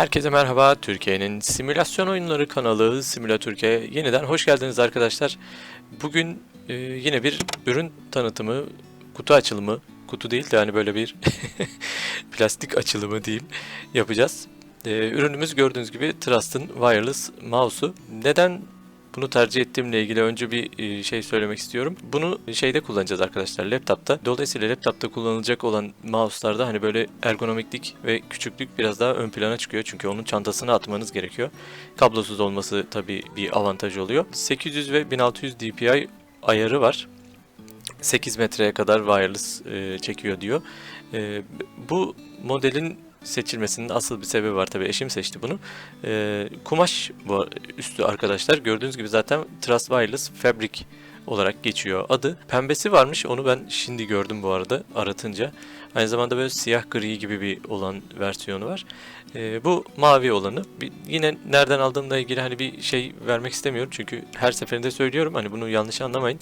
Herkese merhaba. Türkiye'nin simülasyon oyunları kanalı Simülatürk'e yeniden hoş geldiniz arkadaşlar. Bugün e, yine bir ürün tanıtımı, kutu açılımı, kutu değil de hani böyle bir plastik açılımı diyeyim yapacağız. E, ürünümüz gördüğünüz gibi Trust'ın wireless mouse'u. Neden bunu tercih ettiğimle ilgili önce bir e, şey söylemek istiyorum. Bunu şeyde kullanacağız arkadaşlar laptopta. Dolayısıyla laptopta kullanılacak olan mouse'larda hani böyle ergonomiklik ve küçüklük biraz daha ön plana çıkıyor. Çünkü onun çantasına atmanız gerekiyor. Kablosuz olması tabii bir avantaj oluyor. 800 ve 1600 dpi ayarı var. 8 metreye kadar wireless e, çekiyor diyor. E, bu modelin seçilmesinin asıl bir sebebi var tabii eşim seçti bunu. E, kumaş bu üstü arkadaşlar gördüğünüz gibi zaten Trust Wireless Fabric olarak geçiyor adı. Pembesi varmış onu ben şimdi gördüm bu arada aratınca. Aynı zamanda böyle siyah gri gibi bir olan versiyonu var. Ee, bu mavi olanı. Bir, yine nereden aldığımla ilgili hani bir şey vermek istemiyorum. Çünkü her seferinde söylüyorum hani bunu yanlış anlamayın.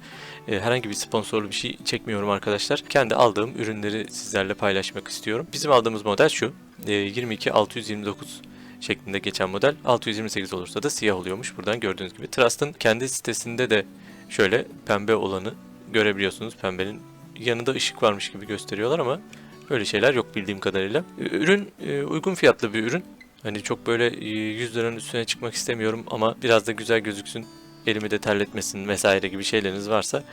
Ee, herhangi bir sponsorlu bir şey çekmiyorum arkadaşlar. Kendi aldığım ürünleri sizlerle paylaşmak istiyorum. Bizim aldığımız model şu. Ee, 22 629 şeklinde geçen model. 628 olursa da siyah oluyormuş. Buradan gördüğünüz gibi. Trust'ın kendi sitesinde de şöyle pembe olanı görebiliyorsunuz. Pembenin yanında ışık varmış gibi gösteriyorlar ama öyle şeyler yok bildiğim kadarıyla. Ürün e, uygun fiyatlı bir ürün. Hani çok böyle e, 100 liranın üstüne çıkmak istemiyorum ama biraz da güzel gözüksün, elimi de terletmesin vesaire gibi şeyleriniz varsa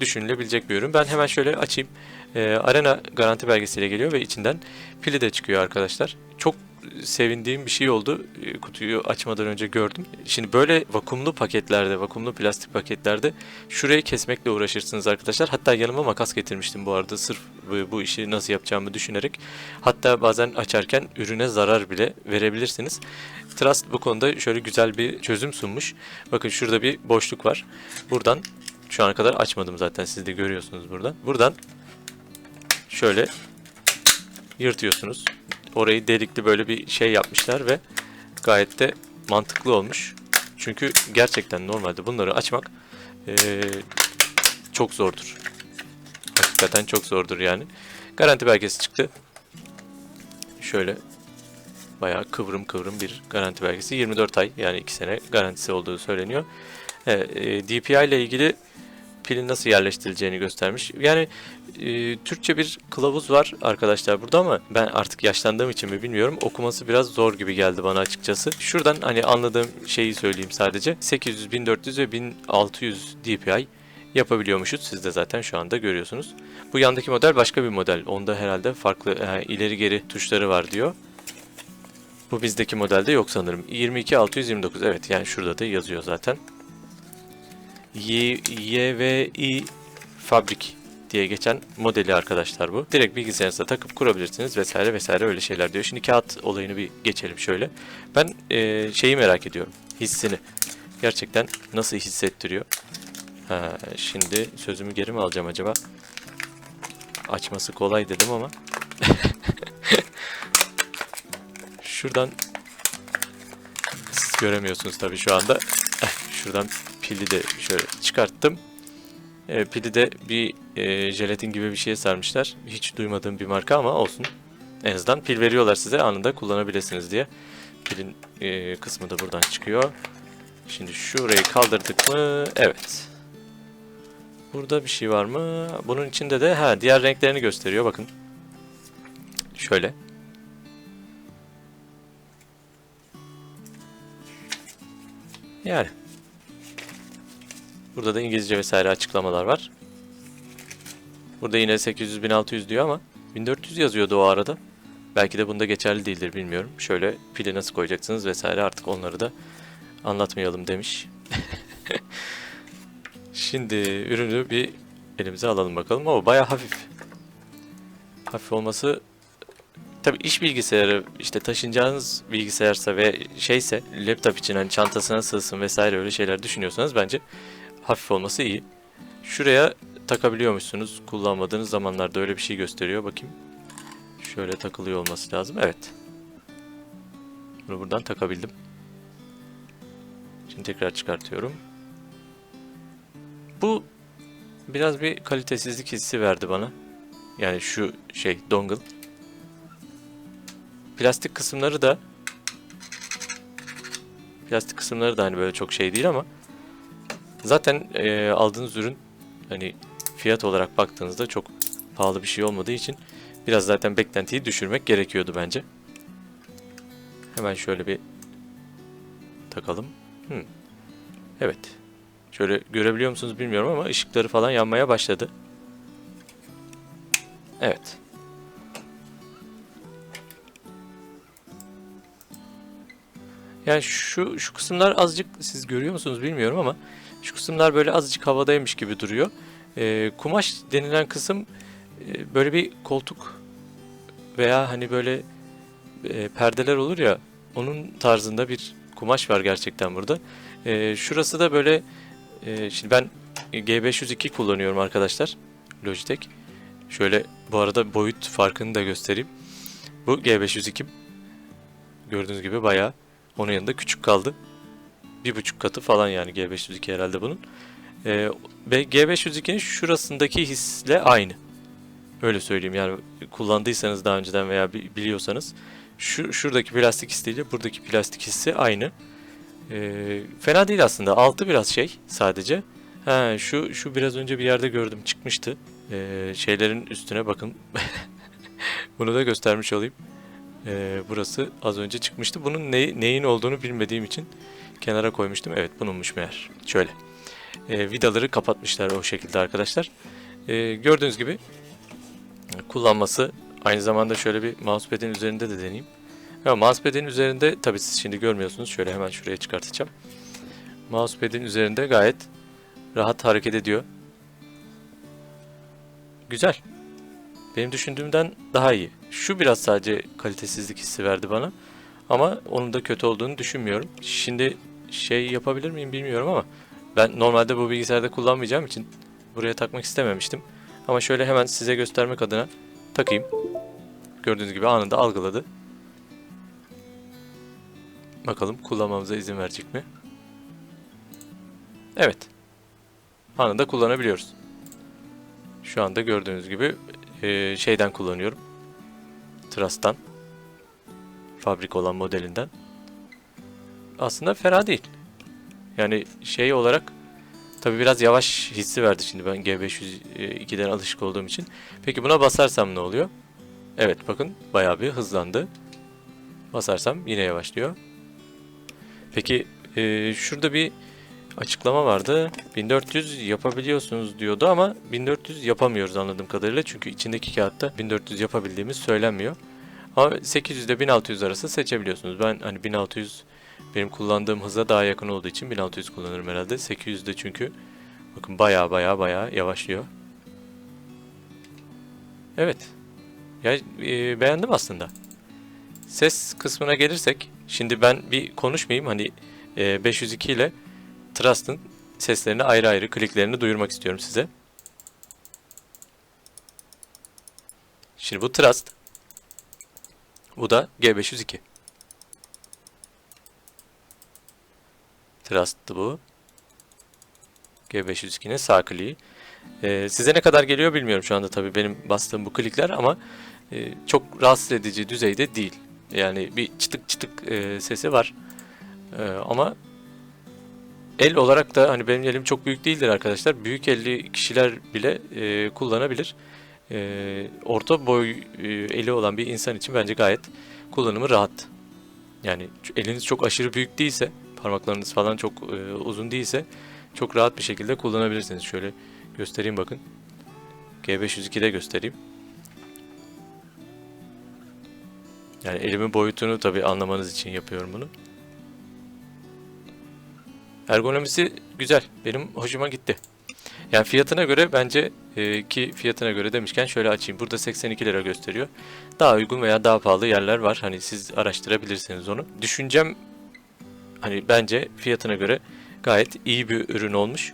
düşünülebilecek bir ürün. Ben hemen şöyle açayım. E, Arena garanti belgesiyle geliyor ve içinden pili de çıkıyor arkadaşlar. Çok sevindiğim bir şey oldu. E, Kutuyu açmadan önce gördüm. Şimdi böyle vakumlu paketlerde, vakumlu plastik paketlerde şurayı kesmekle uğraşırsınız arkadaşlar. Hatta yanıma makas getirmiştim bu arada sırf bu, bu işi nasıl yapacağımı düşünerek. Hatta bazen açarken ürüne zarar bile verebilirsiniz. Trust bu konuda şöyle güzel bir çözüm sunmuş. Bakın şurada bir boşluk var. Buradan şu ana kadar açmadım zaten siz de görüyorsunuz buradan. Buradan şöyle yırtıyorsunuz. Orayı delikli böyle bir şey yapmışlar ve gayet de mantıklı olmuş. Çünkü gerçekten normalde bunları açmak eee, çok zordur. Hakikaten çok zordur yani. Garanti belgesi çıktı. Şöyle bayağı kıvrım kıvrım bir garanti belgesi. 24 ay yani 2 sene garantisi olduğu söyleniyor. Evet, e, DPI ile ilgili pilin nasıl yerleştirileceğini göstermiş. Yani e, Türkçe bir kılavuz var arkadaşlar burada ama ben artık yaşlandığım için mi bilmiyorum. Okuması biraz zor gibi geldi bana açıkçası. Şuradan hani anladığım şeyi söyleyeyim sadece. 800, 1400 ve 1600 DPI yapabiliyormuşuz. Siz de zaten şu anda görüyorsunuz. Bu yandaki model başka bir model. Onda herhalde farklı e, ileri geri tuşları var diyor. Bu bizdeki modelde yok sanırım. 22 629 evet yani şurada da yazıyor zaten. YVI Fabrik diye geçen modeli arkadaşlar bu. Direkt bilgisayarınıza takıp kurabilirsiniz vesaire vesaire öyle şeyler diyor. Şimdi kağıt olayını bir geçelim şöyle. Ben e, şeyi merak ediyorum. Hissini. Gerçekten nasıl hissettiriyor? Ha, şimdi sözümü geri mi alacağım acaba? Açması kolay dedim ama. Şuradan siz göremiyorsunuz tabii şu anda. Şuradan pili de şöyle çıkarttım. E, pili de bir e, jelatin gibi bir şeye sarmışlar. Hiç duymadığım bir marka ama olsun. En azından pil veriyorlar size anında kullanabilirsiniz diye. Pilin e, kısmı da buradan çıkıyor. Şimdi şurayı kaldırdık mı? Evet. Burada bir şey var mı? Bunun içinde de ha diğer renklerini gösteriyor bakın. Şöyle. Yani. Burada da İngilizce vesaire açıklamalar var. Burada yine 800-1600 diyor ama 1400 yazıyordu o arada. Belki de bunda geçerli değildir bilmiyorum. Şöyle pili nasıl koyacaksınız vesaire artık onları da anlatmayalım demiş. Şimdi ürünü bir elimize alalım bakalım. O bayağı hafif. Hafif olması Tabi iş bilgisayarı işte taşınacağınız bilgisayarsa ve şeyse laptop için hani çantasına sığsın vesaire öyle şeyler düşünüyorsanız bence hafif olması iyi. Şuraya takabiliyormuşsunuz kullanmadığınız zamanlarda öyle bir şey gösteriyor bakayım. Şöyle takılıyor olması lazım. Evet. Bunu buradan takabildim. Şimdi tekrar çıkartıyorum. Bu biraz bir kalitesizlik hissi verdi bana. Yani şu şey dongle. Plastik kısımları da Plastik kısımları da hani böyle çok şey değil ama zaten e, aldığınız ürün hani fiyat olarak baktığınızda çok pahalı bir şey olmadığı için biraz zaten beklentiyi düşürmek gerekiyordu bence. Hemen şöyle bir takalım. Hı. Evet. Şöyle görebiliyor musunuz bilmiyorum ama ışıkları falan yanmaya başladı. Evet. Yani şu şu kısımlar azıcık siz görüyor musunuz bilmiyorum ama şu kısımlar böyle azıcık havadaymış gibi duruyor. Ee, kumaş denilen kısım e, böyle bir koltuk veya hani böyle e, perdeler olur ya onun tarzında bir kumaş var gerçekten burada. E, şurası da böyle e, şimdi ben G502 kullanıyorum arkadaşlar Logitech. Şöyle bu arada boyut farkını da göstereyim. Bu G502 gördüğünüz gibi bayağı onun yanında küçük kaldı. Bir buçuk katı falan yani G502 herhalde bunun. Ee, ve G502'nin şurasındaki hisle aynı. Öyle söyleyeyim yani kullandıysanız daha önceden veya bi- biliyorsanız şu şuradaki plastik hissiyle buradaki plastik hissi aynı. Ee, fena değil aslında. Altı biraz şey sadece. Ha, şu şu biraz önce bir yerde gördüm çıkmıştı. Ee, şeylerin üstüne bakın. Bunu da göstermiş olayım. Ee, burası az önce çıkmıştı. Bunun ne, neyin olduğunu bilmediğim için kenara koymuştum. Evet bununmuş meğer. Şöyle. Ee, vidaları kapatmışlar o şekilde arkadaşlar. Ee, gördüğünüz gibi kullanması aynı zamanda şöyle bir mousepad'in üzerinde de deneyeyim. Ya mousepad'in üzerinde tabii siz şimdi görmüyorsunuz. Şöyle hemen şuraya çıkartacağım. Mousepad'in üzerinde gayet rahat hareket ediyor. Güzel. Benim düşündüğümden daha iyi. Şu biraz sadece kalitesizlik hissi verdi bana. Ama onun da kötü olduğunu düşünmüyorum. Şimdi şey yapabilir miyim bilmiyorum ama ben normalde bu bilgisayarda kullanmayacağım için buraya takmak istememiştim. Ama şöyle hemen size göstermek adına takayım. Gördüğünüz gibi anında algıladı. Bakalım kullanmamıza izin verecek mi? Evet. Anında kullanabiliyoruz. Şu anda gördüğünüz gibi e, şeyden kullanıyorum. Trust'tan. Fabrik olan modelinden. Aslında fena değil. Yani şey olarak tabi biraz yavaş hissi verdi şimdi ben G502'den alışık olduğum için. Peki buna basarsam ne oluyor? Evet bakın bayağı bir hızlandı. Basarsam yine yavaşlıyor. Peki e, şurada bir açıklama vardı. 1400 yapabiliyorsunuz diyordu ama 1400 yapamıyoruz anladığım kadarıyla. Çünkü içindeki kağıtta 1400 yapabildiğimiz söylenmiyor. Ama 800 ile 1600 arası seçebiliyorsunuz. Ben hani 1600 benim kullandığım hıza daha yakın olduğu için 1600 kullanırım herhalde. 800 de çünkü bakın baya baya baya yavaşlıyor. Evet. Ya e, beğendim aslında. Ses kısmına gelirsek şimdi ben bir konuşmayayım hani e, 502 ile Trust'ın seslerini ayrı ayrı kliklerini duyurmak istiyorum size. Şimdi bu Trust. Bu da G502. Trust'tı bu. G502'nin sağ kliği. Ee, size ne kadar geliyor bilmiyorum şu anda tabii benim bastığım bu klikler ama e, çok rahatsız edici düzeyde değil. Yani bir çıtık çıtık e, sesi var. E, ama el olarak da hani benim elim çok büyük değildir arkadaşlar. Büyük elli kişiler bile e, kullanabilir. E, orta boy e, eli olan bir insan için bence gayet kullanımı rahat. Yani eliniz çok aşırı büyük değilse, parmaklarınız falan çok e, uzun değilse çok rahat bir şekilde kullanabilirsiniz. Şöyle göstereyim bakın. G502'de göstereyim. Yani elimin boyutunu tabii anlamanız için yapıyorum bunu. Ergonomisi güzel. Benim hoşuma gitti. Yani fiyatına göre bence e, ki fiyatına göre demişken şöyle açayım. Burada 82 lira gösteriyor. Daha uygun veya daha pahalı yerler var. Hani siz araştırabilirsiniz onu. Düşüncem hani bence fiyatına göre gayet iyi bir ürün olmuş.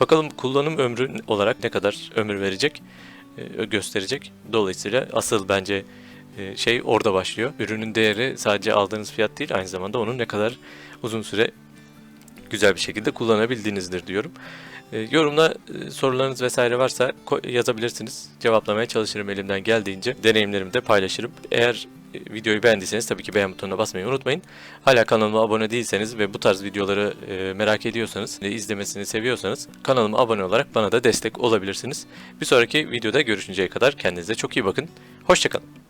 Bakalım kullanım ömrü olarak ne kadar ömür verecek, e, gösterecek. Dolayısıyla asıl bence e, şey orada başlıyor. Ürünün değeri sadece aldığınız fiyat değil, aynı zamanda onun ne kadar uzun süre güzel bir şekilde kullanabildiğinizdir diyorum. E, yorumla e, sorularınız vesaire varsa yazabilirsiniz. Cevaplamaya çalışırım elimden geldiğince. Deneyimlerimi de paylaşırım. Eğer videoyu beğendiyseniz tabii ki beğen butonuna basmayı unutmayın. Hala kanalıma abone değilseniz ve bu tarz videoları e, merak ediyorsanız, e, izlemesini seviyorsanız kanalıma abone olarak bana da destek olabilirsiniz. Bir sonraki videoda görüşünceye kadar kendinize çok iyi bakın. Hoşçakalın.